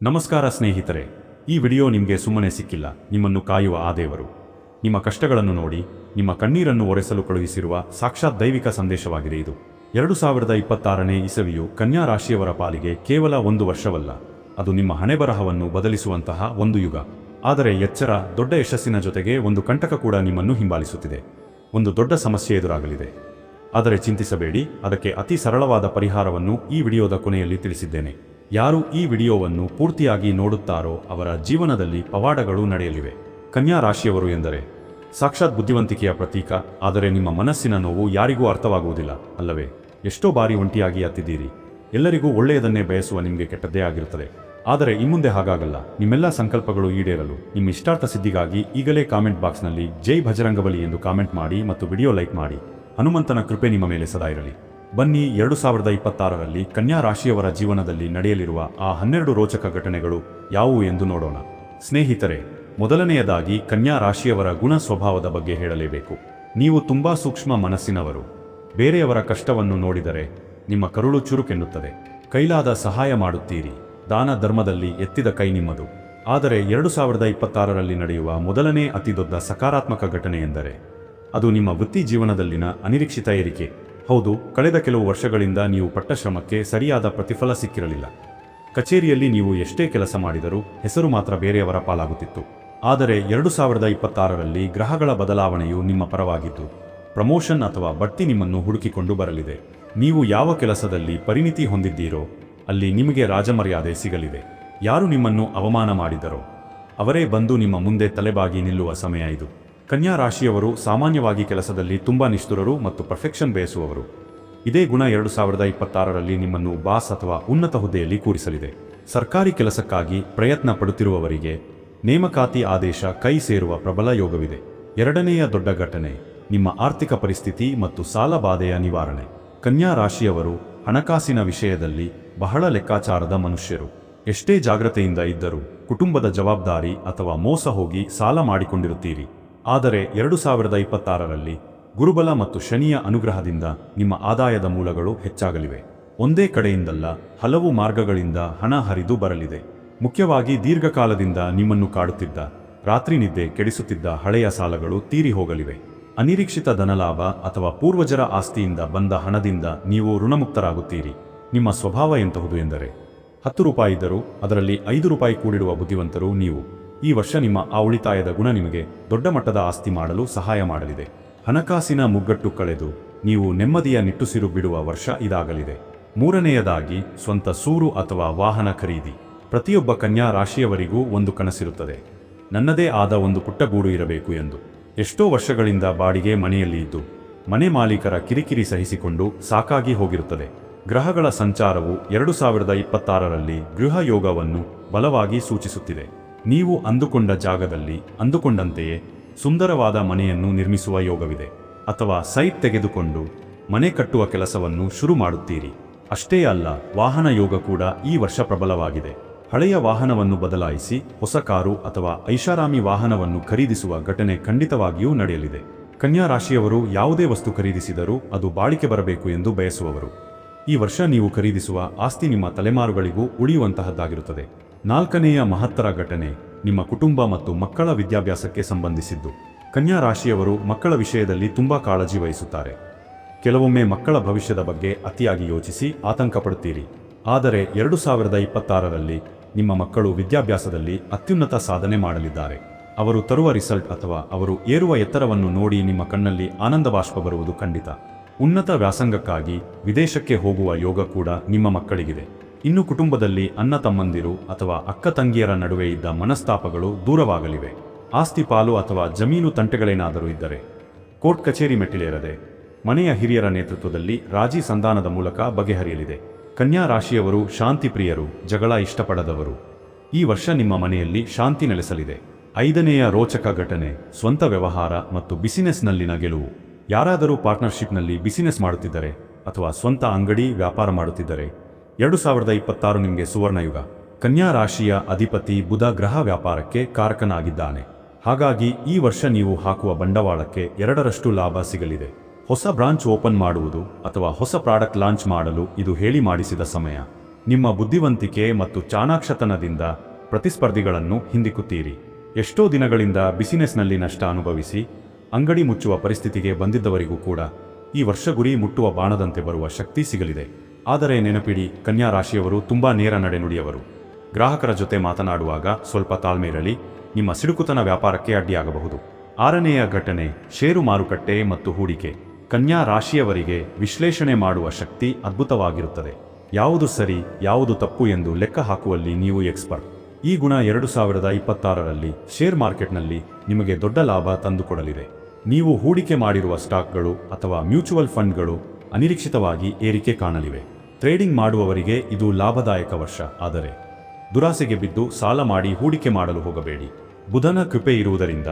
ನಮಸ್ಕಾರ ಸ್ನೇಹಿತರೆ, ಈ ವಿಡಿಯೋ ನಿಮಗೆ ಸುಮ್ಮನೆ ಸಿಕ್ಕಿಲ್ಲ. ನಿಮ್ಮನ್ನು ಕಾಯುವ ಆ ದೇವರು. ನಿಮ್ಮ ಕಷ್ಟಗಳನ್ನು ನೋಡಿ, ನಿಮ್ಮ ಕಣ್ಣೀರನ್ನು ಒರೆಸಲು ಕಳುಹಿಸಿರುವ ಸಾಕ್ಷಾತ್ ದೈವಿಕ ಸಂದೇಶವಾಗಿದೆ ಇದು. ಎರಡು ಸಾವಿರದ ಇಪ್ಪತ್ತಾರನೇ ಇಸವಿಯು ಕನ್ಯಾ ರಾಶಿಯವರ ಪಾಲಿಗೆ ಕೇವಲ ಒಂದು ವರ್ಷವಲ್ಲ. ಅದು ನಿಮ್ಮ ಹಣೆಬರಹವನ್ನು ಬದಲಿಸುವಂತಹ ಒಂದು ಯುಗ. ಆದರೆ ಎಚ್ಚರ, ದೊಡ್ಡ ಯಶಸ್ಸಿನ ಜೊತೆಗೆ ಒಂದು ಕಂಟಕ ಕೂಡ ನಿಮ್ಮನ್ನು ಹಿಂಬಾಲಿಸುತ್ತಿದೆ. ಒಂದು ದೊಡ್ಡ ಸಮಸ್ಯೆ ಎದುರಾಗಲಿದೆ. ಆದರೆ ಚಿಂತಿಸಬೇಡಿ, ಅದಕ್ಕೆ ಅತಿ ಸರಳವಾದ ಪರಿಹಾರವನ್ನು ಈ ವಿಡಿಯೋದ ಕೊನೆಯಲ್ಲಿ ತಿಳಿಸಿದ್ದೇನೆ. ಯಾರು ಈ ವಿಡಿಯೋವನ್ನು ಪೂರ್ತಿಯಾಗಿ ನೋಡುತ್ತಾರೋ ಅವರ ಜೀವನದಲ್ಲಿ ಪವಾಡಗಳು ನಡೆಯಲಿವೆ. ಕನ್ಯಾ ರಾಶಿಯವರು ಎಂದರೆ, ಸಾಕ್ಷಾತ್ ಬುದ್ಧಿವಂತಿಕೆಯ ಪ್ರತೀಕ, ಆದರೆ ನಿಮ್ಮ ಮನಸ್ಸಿನ ನೋವು ಯಾರಿಗೂ ಅರ್ಥವಾಗುವುದಿಲ್ಲ, ಅಲ್ಲವೇ? ಎಷ್ಟೋ ಬಾರಿ ಒಂಟಿಯಾಗಿ ಅತ್ತಿದ್ದೀರಿ. ಎಲ್ಲರಿಗೂ ಒಳ್ಳೆಯದನ್ನೇ ಬಯಸುವ ನಿಮಗೆ ಕೆಟ್ಟದ್ದೇ ಆಗಿರುತ್ತದೆ. ಆದರೆ ಇನ್ಮುಂದೆ ಹಾಗಾಗಲ್ಲ. ನಿಮ್ಮೆಲ್ಲ ಸಂಕಲ್ಪಗಳು ಈಡೇರಲು. ನಿಮ್ಮ ಇಷ್ಟಾರ್ಥ ಸಿದ್ಧಿಗಾಗಿ ಈಗಲೇ ಕಾಮೆಂಟ್ ಬಾಕ್ಸ್ನಲ್ಲಿ ಜೈ ಭಜರಂಗಬಲಿ ಎಂದು ಕಾಮೆಂಟ್ ಮಾಡಿ ಮತ್ತು ವಿಡಿಯೋ ಲೈಕ್ ಮಾಡಿ. ಹನುಮಂತನ ಕೃಪೆ ನಿಮ್ಮ ಮೇಲೆ ಸದಾ ಇರಲಿ. ಬನ್ನಿ ಎರಡು ಸಾವಿರದ ಇಪ್ಪತ್ತಾರರಲ್ಲಿ ಕನ್ಯಾ ರಾಶಿಯವರ ಜೀವನದಲ್ಲಿ ನಡೆಯಲಿರುವ ಆ ಹನ್ನೆರಡು ರೋಚಕ ಘಟನೆಗಳು ಯಾವುವು ಎಂದು ನೋಡೋಣ. ಸ್ನೇಹಿತರೆ, ಮೊದಲನೆಯದಾಗಿ ಕನ್ಯಾ ರಾಶಿಯವರ ಗುಣ ಸ್ವಭಾವದ ಬಗ್ಗೆ ಹೇಳಲೇಬೇಕು. ನೀವು ತುಂಬಾ ಸೂಕ್ಷ್ಮ ಮನಸ್ಸಿನವರು. ಬೇರೆಯವರ ಕಷ್ಟವನ್ನು ನೋಡಿದರೆ ನಿಮ್ಮ ಕರುಳು ಚುರುಕೆನ್ನುತ್ತದೆ. ಕೈಲಾದ ಸಹಾಯ ಮಾಡುತ್ತೀರಿ. ದಾನ ಧರ್ಮದಲ್ಲಿ ಎತ್ತಿದ ಕೈ ನಿಮ್ಮದು. ಆದರೆ ಎರಡು ಸಾವಿರದ ಇಪ್ಪತ್ತಾರರಲ್ಲಿ ನಡೆಯುವ ಮೊದಲನೇ ಅತಿದೊಡ್ಡ ಸಕಾರಾತ್ಮಕ ಘಟನೆ ಎಂದರೆ, ಅದು ನಿಮ್ಮ ವೃತ್ತಿ ಜೀವನದಲ್ಲಿನ ಅನಿರೀಕ್ಷಿತ ಏರಿಕೆ. ಹೌದು, ಕಳೆದ ಕೆಲವು ವರ್ಷಗಳಿಂದ ನೀವು ಪಟ್ಟ ಶ್ರಮಕ್ಕೆ ಸರಿಯಾದ ಪ್ರತಿಫಲ ಸಿಕ್ಕಿರಲಿಲ್ಲ. ಕಚೇರಿಯಲ್ಲಿ ನೀವು ಎಷ್ಟೇ ಕೆಲಸ ಮಾಡಿದರೂ ಹೆಸರು ಮಾತ್ರ ಬೇರೆಯವರ ಪಾಲಾಗುತ್ತಿತ್ತು. ಆದರೆ ಎರಡು ಸಾವಿರದ ಇಪ್ಪತ್ತಾರರಲ್ಲಿ ಗ್ರಹಗಳ ಬದಲಾವಣೆಯು ನಿಮ್ಮ ಪರವಾಗಿದ್ದು ಪ್ರಮೋಷನ್ ಅಥವಾ ಬಡ್ತಿ ನಿಮ್ಮನ್ನು ಹುಡುಕಿಕೊಂಡು ಬರಲಿದೆ. ನೀವು ಯಾವ ಕೆಲಸದಲ್ಲಿ ಪರಿಣಿತಿ ಹೊಂದಿದ್ದೀರೋ, ಅಲ್ಲಿ ನಿಮಗೆ ರಾಜಮರ್ಯಾದೆ ಸಿಗಲಿದೆ. ಯಾರು ನಿಮ್ಮನ್ನು ಅವಮಾನ ಮಾಡಿದರೋ, ಅವರೇ ಬಂದು ನಿಮ್ಮ ಮುಂದೆ ತಲೆಬಾಗಿ ನಿಲ್ಲುವ ಸಮಯ ಇದು. ಕನ್ಯಾ ರಾಶಿಯವರು ಸಾಮಾನ್ಯವಾಗಿ ಕೆಲಸದಲ್ಲಿ ತುಂಬಾ ನಿಷ್ಠುರರು ಮತ್ತು ಪರ್ಫೆಕ್ಷನ್ ಬಯಸುವವರು. ಇದೇ ಗುಣ ಎರಡು ಸಾವಿರದ ಇಪ್ಪತ್ತಾರರಲ್ಲಿ ನಿಮ್ಮನ್ನು ಬಾಸ್ ಅಥವಾ ಉನ್ನತ ಹುದ್ದೆಯಲ್ಲಿ ಕೂರಿಸಲಿದೆ. ಸರ್ಕಾರಿ ಕೆಲಸಕ್ಕಾಗಿ ಪ್ರಯತ್ನ ಪಡುತ್ತಿರುವವರಿಗೆ ನೇಮಕಾತಿ ಆದೇಶ ಕೈ ಸೇರುವ ಪ್ರಬಲ ಯೋಗವಿದೆ. ಎರಡನೆಯ ದೊಡ್ಡ ಘಟನೆ, ನಿಮ್ಮ ಆರ್ಥಿಕ ಪರಿಸ್ಥಿತಿ ಮತ್ತು ಸಾಲಬಾಧೆಯ ನಿವಾರಣೆ. ಕನ್ಯಾ ರಾಶಿಯವರು ಹಣಕಾಸಿನ ವಿಷಯದಲ್ಲಿ ಬಹಳ ಲೆಕ್ಕಾಚಾರದ ಮನುಷ್ಯರು. ಎಷ್ಟೇ ಜಾಗ್ರತೆಯಿಂದ ಇದ್ದರೂ ಕುಟುಂಬದ ಜವಾಬ್ದಾರಿ ಅಥವಾ ಮೋಸ ಹೋಗಿ ಸಾಲ ಮಾಡಿಕೊಂಡಿರುತ್ತೀರಿ. ಆದರೆ ಎರಡು ಸಾವಿರದ ಇಪ್ಪತ್ತಾರರಲ್ಲಿ ಗುರುಬಲ ಮತ್ತು ಶನಿಯ ಅನುಗ್ರಹದಿಂದ ನಿಮ್ಮ ಆದಾಯದ ಮೂಲಗಳು ಹೆಚ್ಚಾಗಲಿವೆ. ಒಂದೇ ಕಡೆಯಿಂದಲ್ಲ, ಹಲವು ಮಾರ್ಗಗಳಿಂದ ಹಣ ಹರಿದು ಬರಲಿದೆ. ಮುಖ್ಯವಾಗಿ ದೀರ್ಘಕಾಲದಿಂದ ನಿಮ್ಮನ್ನು ಕಾಡುತ್ತಿದ್ದ, ರಾತ್ರಿ ನಿದ್ದೆ ಕೆಡಿಸುತ್ತಿದ್ದ ಹಳೆಯ ಸಾಲಗಳು ತೀರಿ ಹೋಗಲಿವೆ. ಅನಿರೀಕ್ಷಿತ ಧನಲಾಭ ಅಥವಾ ಪೂರ್ವಜರ ಆಸ್ತಿಯಿಂದ ಬಂದ ಹಣದಿಂದ ನೀವು ಋಣಮುಕ್ತರಾಗುತ್ತೀರಿ. ನಿಮ್ಮ ಸ್ವಭಾವ ಎಂತಹುದು ಎಂದರೆ, ಹತ್ತು ರೂಪಾಯಿ ಇದ್ದರೂ ಅದರಲ್ಲಿ ಐದು ರೂಪಾಯಿ ಕೂಡಿಡುವ ಬುದ್ಧಿವಂತರು ನೀವು. ಈ ವರ್ಷ ನಿಮ್ಮ ಆ ಉಳಿತಾಯದ ಗುಣ ನಿಮಗೆ ದೊಡ್ಡ ಮಟ್ಟದ ಆಸ್ತಿ ಮಾಡಲು ಸಹಾಯ ಮಾಡಲಿದೆ. ಹಣಕಾಸಿನ ಮುಗ್ಗಟ್ಟು ಕಳೆದು ನೀವು ನೆಮ್ಮದಿಯ ನಿಟ್ಟುಸಿರು ಬಿಡುವ ವರ್ಷ ಇದಾಗಲಿದೆ. ಮೂರನೆಯದಾಗಿ ಸ್ವಂತ ಸೂರು ಅಥವಾ ವಾಹನ ಖರೀದಿ. ಪ್ರತಿಯೊಬ್ಬ ಕನ್ಯಾ ರಾಶಿಯವರಿಗೂ ಒಂದು ಕನಸಿರುತ್ತದೆ. ನನ್ನದೇ ಆದ ಒಂದು ಪುಟ್ಟಗೂಡು ಇರಬೇಕು ಎಂದು. ಎಷ್ಟೋ ವರ್ಷಗಳಿಂದ ಬಾಡಿಗೆ ಮನೆಯಲ್ಲಿ ಇದ್ದು, ಮನೆ ಮಾಲೀಕರ ಕಿರಿಕಿರಿ ಸಹಿಸಿಕೊಂಡು ಸಾಕಾಗಿ ಹೋಗಿರುತ್ತದೆ. ಗ್ರಹಗಳ ಸಂಚಾರವು ಎರಡು ಸಾವಿರದ ಇಪ್ಪತ್ತಾರರಲ್ಲಿ ಗೃಹ ಯೋಗವನ್ನು ಬಲವಾಗಿ ಸೂಚಿಸುತ್ತಿದೆ. ನೀವು ಅಂದುಕೊಂಡ ಜಾಗದಲ್ಲಿ, ಅಂದುಕೊಂಡಂತೆಯೇ ಸುಂದರವಾದ ಮನೆಯನ್ನು ನಿರ್ಮಿಸುವ ಯೋಗವಿದೆ. ಅಥವಾ ಸೈಟ್ ತೆಗೆದುಕೊಂಡು ಮನೆ ಕಟ್ಟುವ ಕೆಲಸವನ್ನು ಶುರು ಮಾಡುತ್ತೀರಿ. ಅಷ್ಟೇ ಅಲ್ಲ, ವಾಹನ ಯೋಗ ಕೂಡ ಈ ವರ್ಷ ಪ್ರಬಲವಾಗಿದೆ. ಹಳೆಯ ವಾಹನವನ್ನು ಬದಲಾಯಿಸಿ ಹೊಸ ಕಾರು ಅಥವಾ ಐಷಾರಾಮಿ ವಾಹನವನ್ನು ಖರೀದಿಸುವ ಘಟನೆ ಖಂಡಿತವಾಗಿಯೂ ನಡೆಯಲಿದೆ. ಕನ್ಯಾ ರಾಶಿಯವರು ಯಾವುದೇ ವಸ್ತು ಖರೀದಿಸಿದರೂ ಅದು ಬಾಳಿಕೆ ಬರಬೇಕು ಎಂದು ಬಯಸುವವರು. ಈ ವರ್ಷ ನೀವು ಖರೀದಿಸುವ ಆಸ್ತಿ ನಿಮ್ಮ ತಲೆಮಾರುಗಳಿಗೂ ಉಳಿಯುವಂತಹದ್ದಾಗಿರುತ್ತದೆ. ನಾಲ್ಕನೆಯ ಮಹತ್ತರ ಘಟನೆ ನಿಮ್ಮ ಕುಟುಂಬ ಮತ್ತು ಮಕ್ಕಳ ವಿದ್ಯಾಭ್ಯಾಸಕ್ಕೆ ಸಂಬಂಧಿಸಿದ್ದು. ಕನ್ಯಾ ರಾಶಿಯವರು ಮಕ್ಕಳ ವಿಷಯದಲ್ಲಿ ತುಂಬಾ ಕಾಳಜಿ ವಹಿಸುತ್ತಾರೆ. ಕೆಲವೊಮ್ಮೆ ಮಕ್ಕಳ ಭವಿಷ್ಯದ ಬಗ್ಗೆ ಅತಿಯಾಗಿ ಯೋಚಿಸಿ ಆತಂಕ ಪಡುತ್ತೀರಿ ಆದರೆ ಎರಡು ಸಾವಿರದ ಇಪ್ಪತ್ತಾರರಲ್ಲಿ ನಿಮ್ಮ ಮಕ್ಕಳು ವಿದ್ಯಾಭ್ಯಾಸದಲ್ಲಿ ಅತ್ಯುನ್ನತ ಸಾಧನೆ ಮಾಡಲಿದ್ದಾರೆ. ಅವರು ತರುವ ರಿಸಲ್ಟ್ ಅಥವಾ ಅವರು ಏರುವ ಎತ್ತರವನ್ನು ನೋಡಿ ನಿಮ್ಮ ಕಣ್ಣಲ್ಲಿ ಆನಂದ ಬಾಷ್ಪ ಬರುವುದು ಖಂಡಿತ. ಉನ್ನತ ವ್ಯಾಸಂಗಕ್ಕಾಗಿ ವಿದೇಶಕ್ಕೆ ಹೋಗುವ ಯೋಗ ಕೂಡ ನಿಮ್ಮ ಮಕ್ಕಳಿಗಿದೆ. ಇನ್ನು ಕುಟುಂಬದಲ್ಲಿ ಅಣ್ಣ ತಮ್ಮಂದಿರು ಅಥವಾ ಅಕ್ಕ ತಂಗಿಯರ ನಡುವೆ ಇದ್ದ ಮನಸ್ತಾಪಗಳು ದೂರವಾಗಲಿವೆ. ಆಸ್ತಿ ಪಾಲು ಅಥವಾ ಜಮೀನು ತಂಟೆಗಳೇನಾದರೂ ಇದ್ದರೆ ಕೋರ್ಟ್ ಕಚೇರಿ ಮೆಟ್ಟಿಲೇರದೆ ಮನೆಯ ಹಿರಿಯರ ನೇತೃತ್ವದಲ್ಲಿ ರಾಜಿ ಸಂಧಾನದ ಮೂಲಕ ಬಗೆಹರಿಯಲಿದೆ. ಕನ್ಯಾ ರಾಶಿಯವರು ಶಾಂತಿ ಪ್ರಿಯರು, ಜಗಳ ಇಷ್ಟಪಡದವರು. ಈ ವರ್ಷ ನಿಮ್ಮ ಮನೆಯಲ್ಲಿ ಶಾಂತಿ ನೆಲೆಸಲಿದೆ. ಐದನೆಯ ರೋಚಕ ಘಟನೆ, ಸ್ವಂತ ವ್ಯವಹಾರ ಮತ್ತು ಬಿಸಿನೆಸ್ನಲ್ಲಿನ ಗೆಲುವು. ಯಾರಾದರೂ ಪಾರ್ಟ್ನರ್ಶಿಪ್ನಲ್ಲಿ ಬಿಸಿನೆಸ್ ಮಾಡುತ್ತಿದ್ದರೆ ಅಥವಾ ಸ್ವಂತ ಅಂಗಡಿ ವ್ಯಾಪಾರ ಮಾಡುತ್ತಿದ್ದರೆ ಎರಡು ಸಾವಿರದ ಇಪ್ಪತ್ತಾರು ನಿಮಗೆ ಸುವರ್ಣಯುಗ. ಕನ್ಯಾ ರಾಶಿಯ ಅಧಿಪತಿ ಬುಧ ಗ್ರಹ ವ್ಯಾಪಾರಕ್ಕೆ ಕಾರಕನಾಗಿದ್ದಾನೆ. ಹಾಗಾಗಿ ಈ ವರ್ಷ ನೀವು ಹಾಕುವ ಬಂಡವಾಳಕ್ಕೆ ಎರಡರಷ್ಟು ಲಾಭ ಸಿಗಲಿದೆ. ಹೊಸ ಬ್ರಾಂಚ್ ಓಪನ್ ಮಾಡುವುದು ಅಥವಾ ಹೊಸ ಪ್ರಾಡಕ್ಟ್ ಲಾಂಚ್ ಮಾಡಲು ಇದು ಹೇಳಿ ಮಾಡಿಸಿದ ಸಮಯ. ನಿಮ್ಮ ಬುದ್ಧಿವಂತಿಕೆ ಮತ್ತು ಚಾಣಾಕ್ಷತನದಿಂದ ಪ್ರತಿಸ್ಪರ್ಧಿಗಳನ್ನು ಹಿಂದಿಕ್ಕುತ್ತೀರಿ. ಎಷ್ಟೋ ದಿನಗಳಿಂದ ಬಿಸಿನೆಸ್ನಲ್ಲಿ ನಷ್ಟ ಅನುಭವಿಸಿ, ಅಂಗಡಿ ಮುಚ್ಚುವ ಪರಿಸ್ಥಿತಿಗೆ ಬಂದಿದ್ದವರಿಗೂ ಕೂಡ ಈ ವರ್ಷ ಗುರಿ ಮುಟ್ಟುವ ಬಾಣದಂತೆ ಬರುವ ಶಕ್ತಿ ಸಿಗಲಿದೆ. ಆದರೆ ನೆನಪಿಡಿ ಕನ್ಯಾ ರಾಶಿಯವರು ತುಂಬಾ ನೇರ ನಡೆನುಡಿಯವರು ಗ್ರಾಹಕರ ಜೊತೆ ಮಾತನಾಡುವಾಗ ಸ್ವಲ್ಪ ತಾಳ್ಮೆ ಇರಲಿ, ನಿಮ್ಮ ಸಿಡುಕುತನ ವ್ಯಾಪಾರಕ್ಕೆ ಅಡ್ಡಿಯಾಗಬಹುದು. ಆರನೆಯ ಘಟನೆ, ಷೇರು ಮಾರುಕಟ್ಟೆ ಮತ್ತು ಹೂಡಿಕೆ. ಕನ್ಯಾ ರಾಶಿಯವರಿಗೆ ವಿಶ್ಲೇಷಣೆ ಮಾಡುವ ಶಕ್ತಿ ಅದ್ಭುತವಾಗಿರುತ್ತದೆ. ಯಾವುದು ಸರಿ, ಯಾವುದು ತಪ್ಪು ಎಂದು ಲೆಕ್ಕ ಹಾಕುವಲ್ಲಿ ನೀವು ಎಕ್ಸ್ಪರ್ಟ್. ಈ ಗುಣ ಎರಡು ಸಾವಿರದ ಇಪ್ಪತ್ತಾರರಲ್ಲಿ ಷೇರ್ ಮಾರ್ಕೆಟ್ನಲ್ಲಿ ನಿಮಗೆ ದೊಡ್ಡ ಲಾಭ ತಂದುಕೊಡಲಿದೆ. ನೀವು ಹೂಡಿಕೆ ಮಾಡಿರುವ ಸ್ಟಾಕ್ಗಳು ಅಥವಾ ಮ್ಯೂಚುವಲ್ ಫಂಡ್ಗಳು ಅನಿರೀಕ್ಷಿತವಾಗಿ ಏರಿಕೆ ಕಾಣಲಿವೆ. ಟ್ರೇಡಿಂಗ್ ಮಾಡುವವರಿಗೆ ಇದು ಲಾಭದಾಯಕ ವರ್ಷ. ಆದರೆ, ದುರಾಸೆಗೆ ಬಿದ್ದು ಸಾಲ ಮಾಡಿ ಹೂಡಿಕೆ ಮಾಡಲು ಹೋಗಬೇಡಿ. ಬುಧನ ಕೃಪೆ ಇರುವುದರಿಂದ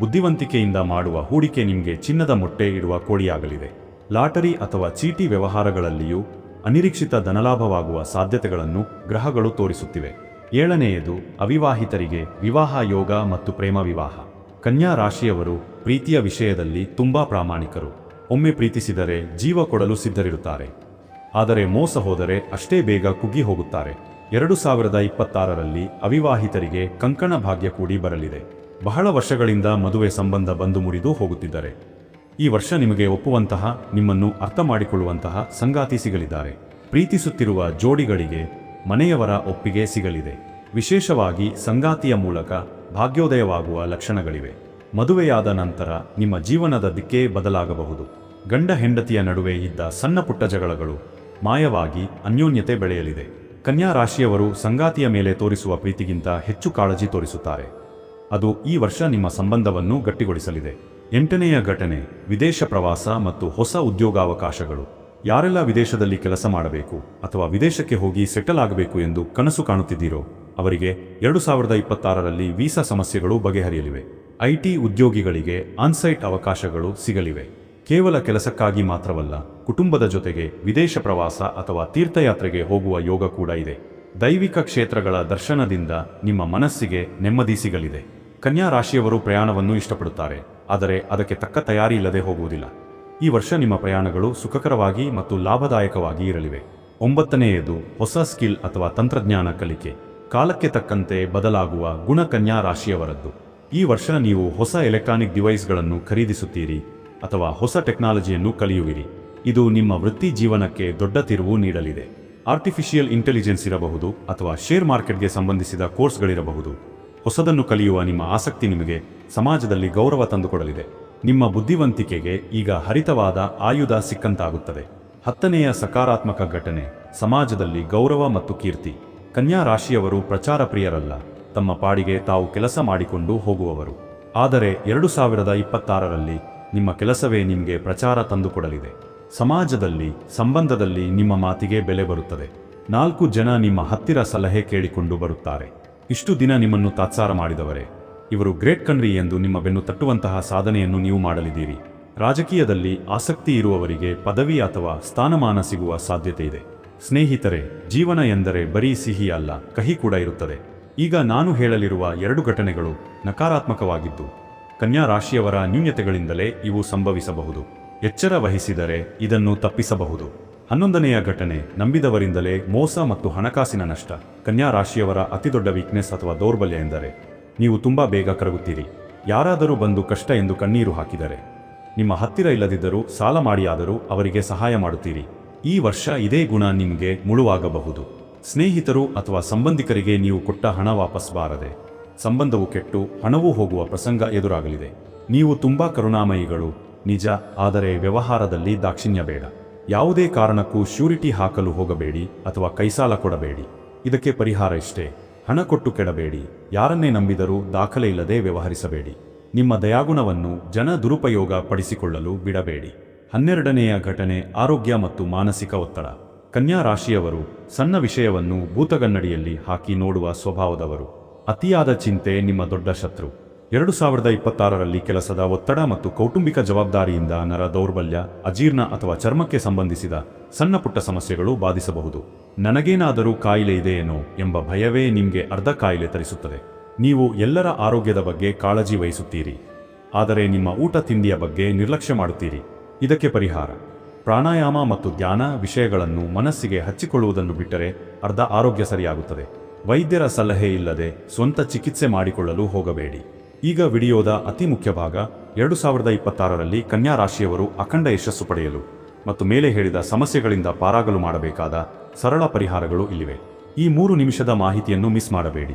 ಬುದ್ಧಿವಂತಿಕೆಯಿಂದ ಮಾಡುವ ಹೂಡಿಕೆ ನಿಮಗೆ ಚಿನ್ನದ ಮೊಟ್ಟೆ ಇಡುವ ಕೋಳಿಯಾಗಲಿದೆ ಲಾಟರಿ ಅಥವಾ ಚೀಟಿ ವ್ಯವಹಾರಗಳಲ್ಲಿಯೂ ಅನಿರೀಕ್ಷಿತ ಧನಲಾಭವಾಗುವ ಸಾಧ್ಯತೆಗಳನ್ನು ಗ್ರಹಗಳು ತೋರಿಸುತ್ತಿವೆ. ಏಳನೆಯದು, ಅವಿವಾಹಿತರಿಗೆ ವಿವಾಹ ಯೋಗ ಮತ್ತು ಪ್ರೇಮ ವಿವಾಹ. ಕನ್ಯಾ ರಾಶಿಯವರು ಪ್ರೀತಿಯ ವಿಷಯದಲ್ಲಿ ತುಂಬಾ ಪ್ರಾಮಾಣಿಕರು. ಒಮ್ಮೆ ಪ್ರೀತಿಸಿದರೆ ಜೀವ ಕೊಡಲು ಸಿದ್ಧರಿರುತ್ತಾರೆ. ಆದರೆ ಮೋಸ ಹೋದರೆ ಅಷ್ಟೇ ಬೇಗ ಕುಗ್ಗಿ ಹೋಗುತ್ತಾರೆ. ಎರಡು ಸಾವಿರದ ಇಪ್ಪತ್ತಾರರಲ್ಲಿ ಅವಿವಾಹಿತರಿಗೆ ಕಂಕಣ ಭಾಗ್ಯ ಕೂಡಿ ಬರಲಿದೆ. ಬಹಳ ವರ್ಷಗಳಿಂದ ಮದುವೆ ಸಂಬಂಧ ಬಂದು ಮುರಿದು ಹೋಗುತ್ತಿದ್ದರೆ. ಈ ವರ್ಷ ನಿಮಗೆ ಒಪ್ಪುವಂತಹ, ನಿಮ್ಮನ್ನು ಅರ್ಥ ಮಾಡಿಕೊಳ್ಳುವಂತಹ ಸಂಗಾತಿ ಸಿಗಲಿದ್ದಾರೆ. ಪ್ರೀತಿಸುತ್ತಿರುವ ಜೋಡಿಗಳಿಗೆ ಮನೆಯವರ ಒಪ್ಪಿಗೆ ಸಿಗಲಿದೆ. ವಿಶೇಷವಾಗಿ ಸಂಗಾತಿಯ ಮೂಲಕ ಭಾಗ್ಯೋದಯವಾಗುವ ಲಕ್ಷಣಗಳಿವೆ. ಮದುವೆಯಾದ ನಂತರ ನಿಮ್ಮ ಜೀವನದ ದಿಕ್ಕೇ ಬದಲಾಗಬಹುದು. ಗಂಡ ಹೆಂಡತಿಯ ನಡುವೆ ಇದ್ದ ಸಣ್ಣ ಪುಟ್ಟ ಜಗಳಗಳು ಮಾಯವಾಗಿ ಅನ್ಯೋನ್ಯತೆ ಬೆಳೆಯಲಿದೆ. ಕನ್ಯಾ ರಾಶಿಯವರು ಸಂಗಾತಿಯ ಮೇಲೆ ತೋರಿಸುವ ಪ್ರೀತಿಗಿಂತ ಹೆಚ್ಚು ಕಾಳಜಿ ತೋರಿಸುತ್ತಾರೆ. ಅದು ಈ ವರ್ಷ ನಿಮ್ಮ ಸಂಬಂಧವನ್ನು ಗಟ್ಟಿಗೊಳಿಸಲಿದೆ. ಎಂಟನೆಯ ಘಟನೆ, ವಿದೇಶ ಪ್ರವಾಸ ಮತ್ತು ಹೊಸ ಉದ್ಯೋಗಾವಕಾಶಗಳು. ಯಾರೆಲ್ಲ ವಿದೇಶದಲ್ಲಿ ಕೆಲಸ ಮಾಡಬೇಕು ಅಥವಾ ವಿದೇಶಕ್ಕೆ ಹೋಗಿ ಸೆಟಲ್ ಆಗಬೇಕು ಎಂದು ಕನಸು ಕಾಣುತ್ತಿದ್ದೀರೋ, ಅವರಿಗೆ ಎರಡು ಸಾವಿರದ ಇಪ್ಪತ್ತಾರರಲ್ಲಿ ವೀಸಾ ಸಮಸ್ಯೆಗಳು ಬಗೆಹರಿಯಲಿವೆ. ಐಟಿ ಉದ್ಯೋಗಿಗಳಿಗೆ ಆನ್ಸೈಟ್ ಅವಕಾಶಗಳು ಸಿಗಲಿವೆ. ಕೇವಲ ಕೆಲಸಕ್ಕಾಗಿ ಮಾತ್ರವಲ್ಲ, ಕುಟುಂಬದ ಜೊತೆಗೆ ವಿದೇಶ ಪ್ರವಾಸ ಅಥವಾ ತೀರ್ಥಯಾತ್ರೆಗೆ ಹೋಗುವ ಯೋಗ ಕೂಡ ಇದೆ. ದೈವಿಕ ಕ್ಷೇತ್ರಗಳ ದರ್ಶನದಿಂದ ನಿಮ್ಮ ಮನಸ್ಸಿಗೆ ನೆಮ್ಮದಿ ಸಿಗಲಿದೆ. ಕನ್ಯಾ ರಾಶಿಯವರು ಪ್ರಯಾಣವನ್ನು ಇಷ್ಟಪಡುತ್ತಾರೆ, ಆದರೆ ಅದಕ್ಕೆ ತಕ್ಕ ತಯಾರಿ ಇಲ್ಲದೆ ಹೋಗುವುದಿಲ್ಲ. ಈ ವರ್ಷ ನಿಮ್ಮ ಪ್ರಯಾಣಗಳು ಸುಖಕರವಾಗಿ ಮತ್ತು ಲಾಭದಾಯಕವಾಗಿ ಇರಲಿವೆ. ಒಂಬತ್ತನೆಯದು, ಹೊಸ ಸ್ಕಿಲ್ ಅಥವಾ ತಂತ್ರಜ್ಞಾನ ಕಲಿಕೆ. ಕಾಲಕ್ಕೆ ತಕ್ಕಂತೆ ಬದಲಾಗುವ ಗುಣ ಕನ್ಯಾ ರಾಶಿಯವರದ್ದು. ಈ ವರ್ಷ ನೀವು ಹೊಸ ಎಲೆಕ್ಟ್ರಾನಿಕ್ ಡಿವೈಸ್ಗಳನ್ನು ಖರೀದಿಸುತ್ತೀರಿ. ಅಥವಾ ಹೊಸ ಟೆಕ್ನಾಲಜಿಯನ್ನು ಕಲಿಯುವಿರಿ. ಇದು ನಿಮ್ಮ ವೃತ್ತಿ ಜೀವನಕ್ಕೆ ದೊಡ್ಡ ತಿರುವು ನೀಡಲಿದೆ. ಆರ್ಟಿಫಿಷಿಯಲ್ ಇಂಟೆಲಿಜೆನ್ಸ್ ಇರಬಹುದು ಅಥವಾ ಶೇರ್ ಮಾರ್ಕೆಟ್ಗೆ ಸಂಬಂಧಿಸಿದ ಕೋರ್ಸ್ಗಳಿರಬಹುದು. ಹೊಸದನ್ನು ಕಲಿಯುವ ನಿಮ್ಮ ಆಸಕ್ತಿ ನಿಮಗೆ ಸಮಾಜದಲ್ಲಿ ಗೌರವ ತಂದುಕೊಡಲಿದೆ. ನಿಮ್ಮ ಬುದ್ಧಿವಂತಿಕೆಗೆ ಈಗ ಹರಿತವಾದ ಆಯುಧ ಸಿಕ್ಕಂತಾಗುತ್ತದೆ. ಹತ್ತನೆಯ ಸಕಾರಾತ್ಮಕ ಘಟನೆ, ಸಮಾಜದಲ್ಲಿ ಗೌರವ ಮತ್ತು ಕೀರ್ತಿ. ಕನ್ಯಾ ರಾಶಿಯವರು ಪ್ರಚಾರ ಪ್ರಿಯರಲ್ಲ. ತಮ್ಮ ಪಾಡಿಗೆ ತಾವು ಕೆಲಸ ಮಾಡಿಕೊಂಡು ಹೋಗುವವರು. ಆದರೆ ಎರಡು ಸಾವಿರದ ಇಪ್ಪತ್ತಾರರಲ್ಲಿ ನಿಮ್ಮ ಕೆಲಸವೇ ನಿಮಗೆ ಪ್ರಚಾರ ತಂದುಕೊಡಲಿದೆ. ಸಮಾಜದಲ್ಲಿ, ಸಂಬಂಧದಲ್ಲಿ ನಿಮ್ಮ ಮಾತಿಗೆ ಬೆಲೆ ಬರುತ್ತದೆ. ನಾಲ್ಕು ಜನ ನಿಮ್ಮ ಹತ್ತಿರ ಸಲಹೆ ಕೇಳಿಕೊಂಡು ಬರುತ್ತಾರೆ. ಇಷ್ಟು ದಿನ ನಿಮ್ಮನ್ನು ತಾತ್ಸಾರ ಮಾಡಿದವರೇ. ಇವರು ಗ್ರೇಟ್ ಕಣ್ರಿ ಎಂದು ನಿಮ್ಮ ಬೆನ್ನು ತಟ್ಟುವಂತಹ ಸಾಧನೆಯನ್ನು ನೀವು ಮಾಡಲಿದ್ದೀರಿ. ರಾಜಕೀಯದಲ್ಲಿ ಆಸಕ್ತಿ ಇರುವವರಿಗೆ ಪದವಿ ಅಥವಾ ಸ್ಥಾನಮಾನ ಸಿಗುವ ಸಾಧ್ಯತೆ ಇದೆ. ಸ್ನೇಹಿತರೆ, ಜೀವನ ಎಂದರೆ ಬರೀ ಸಿಹಿ ಅಲ್ಲ, ಕಹಿ ಕೂಡ ಇರುತ್ತದೆ. ಈಗ ನಾನು ಹೇಳಲಿರುವ ಎರಡು ಘಟನೆಗಳು ನಕಾರಾತ್ಮಕವಾಗಿದ್ದು. ಕನ್ಯಾ ರಾಶಿಯವರ ನ್ಯೂನ್ಯತೆಗಳಿಂದಲೇ ಇವು ಸಂಭವಿಸಬಹುದು. ಎಚ್ಚರ ವಹಿಸಿದರೆ ಇದನ್ನು ತಪ್ಪಿಸಬಹುದು. ಹನ್ನೊಂದನೆಯ ಘಟನೆ, ನಂಬಿದವರಿಂದಲೇ ಮೋಸ ಮತ್ತು ಹಣಕಾಸಿನ ನಷ್ಟ. ಕನ್ಯಾ ರಾಶಿಯವರ ಅತಿದೊಡ್ಡ ವೀಕ್ನೆಸ್ ಅಥವಾ ದೌರ್ಬಲ್ಯ ಎಂದರೆ, ನೀವು ತುಂಬಾ ಬೇಗ ಕರಗುತ್ತೀರಿ. ಯಾರಾದರೂ ಬಂದು ಕಷ್ಟ ಎಂದು ಕಣ್ಣೀರು ಹಾಕಿದರೆ, ನಿಮ್ಮ ಹತ್ತಿರ ಇಲ್ಲದಿದ್ದರೂ ಸಾಲ ಮಾಡಿಯಾದರೂ ಅವರಿಗೆ ಸಹಾಯ ಮಾಡುತ್ತೀರಿ. ಈ ವರ್ಷ ಇದೇ ಗುಣ ನಿಮಗೆ ಮುಳುವಾಗಬಹುದು. ಸ್ನೇಹಿತರು ಅಥವಾ ಸಂಬಂಧಿಕರಿಗೆ ನೀವು ಕೊಟ್ಟ ಹಣ ವಾಪಸ್ ಬಾರದೆ. ಸಂಬಂಧವು ಕೆಟ್ಟು ಹಣವೂ ಹೋಗುವ ಪ್ರಸಂಗ ಎದುರಾಗಲಿದೆ. ನೀವು ತುಂಬಾ ಕರುಣಾಮಯಿಗಳು. ನಿಜ, ಆದರೆ ವ್ಯವಹಾರದಲ್ಲಿ ದಾಕ್ಷಿಣ್ಯ ಬೇಡ. ಯಾವುದೇ ಕಾರಣಕ್ಕೂ ಶ್ಯೂರಿಟಿ ಹಾಕಲು ಹೋಗಬೇಡಿ ಅಥವಾ ಕೈಸಾಲ ಕೊಡಬೇಡಿ. ಇದಕ್ಕೆ ಪರಿಹಾರ ಇಷ್ಟೇ. ಹಣ ಕೊಟ್ಟು ಕೆಡಬೇಡಿ. ಯಾರನ್ನೇ ನಂಬಿದರೂ ದಾಖಲೆ ಇಲ್ಲದೆ ವ್ಯವಹರಿಸಬೇಡಿ. ನಿಮ್ಮ ದಯಾಗುಣವನ್ನು ಜನ ದುರುಪಯೋಗ ಪಡಿಸಿಕೊಳ್ಳಲು ಬಿಡಬೇಡಿ. ಹನ್ನೆರಡನೆಯ ಘಟನೆ ಆರೋಗ್ಯ ಮತ್ತು ಮಾನಸಿಕ ಒತ್ತಡ. ಕನ್ಯಾ ರಾಶಿಯವರು ಸಣ್ಣ ವಿಷಯವನ್ನು ಭೂತಗನ್ನಡಿಯಲ್ಲಿ ಹಾಕಿ ನೋಡುವ ಸ್ವಭಾವದವರು. ಅತಿಯಾದ ಚಿಂತೆ ನಿಮ್ಮ ದೊಡ್ಡ ಶತ್ರು. ಎರಡು ಸಾವಿರದ ಇಪ್ಪತ್ತಾರರಲ್ಲಿ ಕೆಲಸದ ಒತ್ತಡ ಮತ್ತು ಕೌಟುಂಬಿಕ ಜವಾಬ್ದಾರಿಯಿಂದ ನರ ದೌರ್ಬಲ್ಯ, ಅಜೀರ್ಣ ಅಥವಾ ಚರ್ಮಕ್ಕೆ ಸಂಬಂಧಿಸಿದ ಸಣ್ಣಪುಟ್ಟ ಸಮಸ್ಯೆಗಳು ಬಾಧಿಸಬಹುದು. ನನಗೇನಾದರೂ ಕಾಯಿಲೆ ಇದೆಯೇನೋ ಎಂಬ ಭಯವೇ ನಿಮಗೆ ಅರ್ಧ ಕಾಯಿಲೆ ತರಿಸುತ್ತದೆ. ನೀವು ಎಲ್ಲರ ಆರೋಗ್ಯದ ಬಗ್ಗೆ ಕಾಳಜಿ ವಹಿಸುತ್ತೀರಿ. ಆದರೆ ನಿಮ್ಮ ಊಟ ತಿಂಡಿಯ ಬಗ್ಗೆ ನಿರ್ಲಕ್ಷ್ಯ ಮಾಡುತ್ತೀರಿ. ಇದಕ್ಕೆ ಪರಿಹಾರ. ಪ್ರಾಣಾಯಾಮ ಮತ್ತು ಧ್ಯಾನ ವಿಷಯಗಳನ್ನು ಮನಸ್ಸಿಗೆ ಹಚ್ಚಿಕೊಳ್ಳುವುದನ್ನು ಬಿಟ್ಟರೆ ಅರ್ಧ ಆರೋಗ್ಯ ಸರಿಯಾಗುತ್ತದೆ. ವೈದ್ಯರ ಸಲಹೆ ಇಲ್ಲದೆ ಸ್ವಂತ ಚಿಕಿತ್ಸೆ ಮಾಡಿಕೊಳ್ಳಲು ಹೋಗಬೇಡಿ. ಈಗ ವಿಡಿಯೋದ ಅತಿ ಮುಖ್ಯ ಭಾಗ, ಎರಡು ಸಾವಿರದ ಇಪ್ಪತ್ತಾರರಲ್ಲಿ ಕನ್ಯಾ ರಾಶಿಯವರು ಅಖಂಡ ಯಶಸ್ಸು ಪಡೆಯಲು ಮತ್ತು ಮೇಲೆ ಹೇಳಿದ ಸಮಸ್ಯೆಗಳಿಂದ ಪಾರಾಗಲು ಮಾಡಬೇಕಾದ ಸರಳ ಪರಿಹಾರಗಳು ಇಲ್ಲಿವೆ. ಈ ಮೂರು ನಿಮಿಷದ ಮಾಹಿತಿಯನ್ನು ಮಿಸ್ ಮಾಡಬೇಡಿ.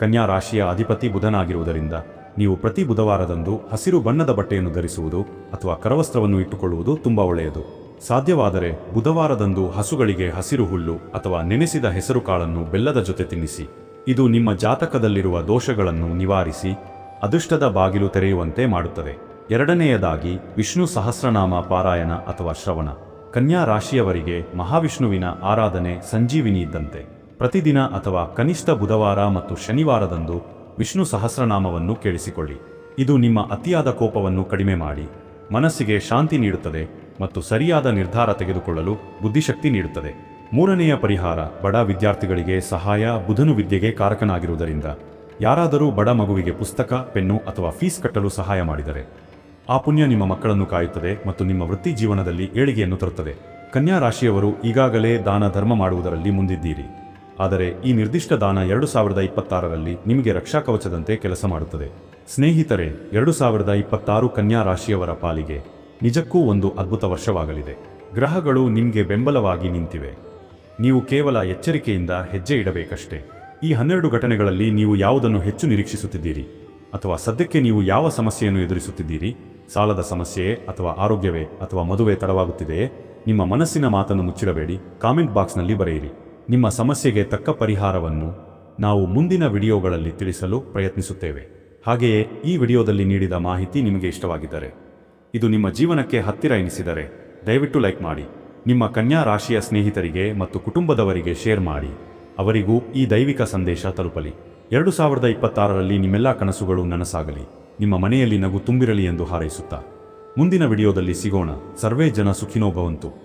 ಕನ್ಯಾ ರಾಶಿಯ ಅಧಿಪತಿ ಬುಧನಾಗಿರುವುದರಿಂದ ನೀವು ಪ್ರತಿ ಬುಧವಾರದಂದು ಹಸಿರು ಬಣ್ಣದ ಬಟ್ಟೆಯನ್ನು ಧರಿಸುವುದು ಅಥವಾ ಕರವಸ್ತ್ರವನ್ನು ಇಟ್ಟುಕೊಳ್ಳುವುದು ತುಂಬಾ ಒಳ್ಳೆಯದು. ಸಾಧ್ಯವಾದರೆ ಬುಧವಾರದಂದು ಹಸುಗಳಿಗೆ ಹಸಿರು ಹುಲ್ಲು ಅಥವಾ ನೆನೆಸಿದ ಹೆಸರುಕಾಳನ್ನು ಬೆಲ್ಲದ ಜೊತೆ ತಿನ್ನಿಸಿ. ಇದು ನಿಮ್ಮ ಜಾತಕದಲ್ಲಿರುವ ದೋಷಗಳನ್ನು ನಿವಾರಿಸಿ, ಅದೃಷ್ಟದ ಬಾಗಿಲು ತೆರೆಯುವಂತೆ ಮಾಡುತ್ತದೆ. ಎರಡನೆಯದಾಗಿ, ವಿಷ್ಣು ಸಹಸ್ರನಾಮ ಪಾರಾಯಣ ಅಥವಾ ಶ್ರವಣ. ಕನ್ಯಾ ರಾಶಿಯವರಿಗೆ ಮಹಾವಿಷ್ಣುವಿನ ಆರಾಧನೆ ಸಂಜೀವಿನಿ ಇದ್ದಂತೆ. ಪ್ರತಿದಿನ ಅಥವಾ ಕನಿಷ್ಠ ಬುಧವಾರ ಮತ್ತು ಶನಿವಾರದಂದು ವಿಷ್ಣು ಸಹಸ್ರನಾಮವನ್ನು ಕೇಳಿಸಿಕೊಳ್ಳಿ. ಇದು ನಿಮ್ಮ ಅತಿಯಾದ ಕೋಪವನ್ನು ಕಡಿಮೆ ಮಾಡಿ, ಮನಸ್ಸಿಗೆ ಶಾಂತಿ ನೀಡುತ್ತದೆ ಮತ್ತು ಸರಿಯಾದ ನಿರ್ಧಾರ ತೆಗೆದುಕೊಳ್ಳಲು ಬುದ್ಧಿಶಕ್ತಿ ನೀಡುತ್ತದೆ. ಮೂರನೆಯ ಪರಿಹಾರ ಬಡ ವಿದ್ಯಾರ್ಥಿಗಳಿಗೆ ಸಹಾಯ, ಬುಧನು ವಿದ್ಯೆಗೆ ಕಾರಕನಾಗಿರುವುದರಿಂದ. ಯಾರಾದರೂ ಬಡ ಮಗುವಿಗೆ ಪುಸ್ತಕ, ಪೆನ್ನು ಅಥವಾ ಫೀಸ್ ಕಟ್ಟಲು ಸಹಾಯ ಮಾಡಿದರೆ. ಆ ಪುಣ್ಯ ನಿಮ್ಮ ಮಕ್ಕಳನ್ನು ಕಾಯುತ್ತದೆ ಮತ್ತು ನಿಮ್ಮ ವೃತ್ತಿ ಜೀವನದಲ್ಲಿ ಏಳಿಗೆಯನ್ನು ತರುತ್ತದೆ. ಕನ್ಯಾ ರಾಶಿಯವರು ಈಗಾಗಲೇ ದಾನ ಧರ್ಮ ಮಾಡುವುದರಲ್ಲಿ ಮುಂದಿದ್ದೀರಿ. ಆದರೆ ಈ ನಿರ್ದಿಷ್ಟ ದಾನ ಎರಡು ಸಾವಿರದ ಇಪ್ಪತ್ತಾರರಲ್ಲಿ ನಿಮಗೆ ರಕ್ಷಾ ಕವಚದಂತೆ ಕೆಲಸ ಮಾಡುತ್ತದೆ. ಸ್ನೇಹಿತರೆ, ಎರಡು ಸಾವಿರದ ಇಪ್ಪತ್ತಾರು ಕನ್ಯಾ ರಾಶಿಯವರ ಪಾಲಿಗೆ ನಿಜಕ್ಕೂ ಒಂದು ಅದ್ಭುತ ವರ್ಷವಾಗಲಿದೆ. ಗ್ರಹಗಳು ನಿಮಗೆ ಬೆಂಬಲವಾಗಿ ನಿಂತಿವೆ. ನೀವು ಕೇವಲ ಎಚ್ಚರಿಕೆಯಿಂದ ಹೆಜ್ಜೆ ಇಡಬೇಕಷ್ಟೇ. ಈ ಹನ್ನೆರಡು ಘಟನೆಗಳಲ್ಲಿ ನೀವು ಯಾವುದನ್ನು ಹೆಚ್ಚು ನಿರೀಕ್ಷಿಸುತ್ತಿದ್ದೀರಿ? ಅಥವಾ ಸದ್ಯಕ್ಕೆ ನೀವು ಯಾವ ಸಮಸ್ಯೆಯನ್ನು ಎದುರಿಸುತ್ತಿದ್ದೀರಿ? ಸಾಲದ ಸಮಸ್ಯೆಯೇ ಅಥವಾ ಆರೋಗ್ಯವೇ ಅಥವಾ ಮದುವೆ ತಡವಾಗುತ್ತಿದೆಯೇ? ನಿಮ್ಮ ಮನಸ್ಸಿನ ಮಾತನ್ನು ಮುಚ್ಚಿಡಬೇಡಿ. ಕಾಮೆಂಟ್ ಬಾಕ್ಸ್ನಲ್ಲಿ ಬರೆಯಿರಿ. ನಿಮ್ಮ ಸಮಸ್ಯೆಗೆ ತಕ್ಕ ಪರಿಹಾರವನ್ನು ನಾವು ಮುಂದಿನ ವಿಡಿಯೋಗಳಲ್ಲಿ ತಿಳಿಸಲು ಪ್ರಯತ್ನಿಸುತ್ತೇವೆ. ಹಾಗೆಯೇ ಈ ವಿಡಿಯೋದಲ್ಲಿ ನೀಡಿದ ಮಾಹಿತಿ ನಿಮಗೆ ಇಷ್ಟವಾಗಿದ್ದರೆ ಇದು ನಿಮ್ಮ ಜೀವನಕ್ಕೆ ಹತ್ತಿರ ಎನಿಸಿದರೆ, ದಯವಿಟ್ಟು ಲೈಕ್ ಮಾಡಿ. ನಿಮ್ಮ ಕನ್ಯಾ ರಾಶಿಯ ಸ್ನೇಹಿತರಿಗೆ ಮತ್ತು ಕುಟುಂಬದವರಿಗೆ ಶೇರ್ ಮಾಡಿ. ಅವರಿಗೂ ಈ ದೈವಿಕ ಸಂದೇಶ ತಲುಪಲಿ. ಎರಡು ಸಾವಿರದ ಇಪ್ಪತ್ತಾರರಲ್ಲಿ ನಿಮ್ಮೆಲ್ಲ ಕನಸುಗಳು ನನಸಾಗಲಿ. ನಿಮ್ಮ ಮನೆಯಲ್ಲಿ ನಗು ತುಂಬಿರಲಿ ಎಂದು ಹಾರೈಸುತ್ತಾ. ಮುಂದಿನ ವಿಡಿಯೋದಲ್ಲಿ ಸಿಗೋಣ. ಸರ್ವೇ ಜನ ಸುಖಿನೋ ಭವಂತು.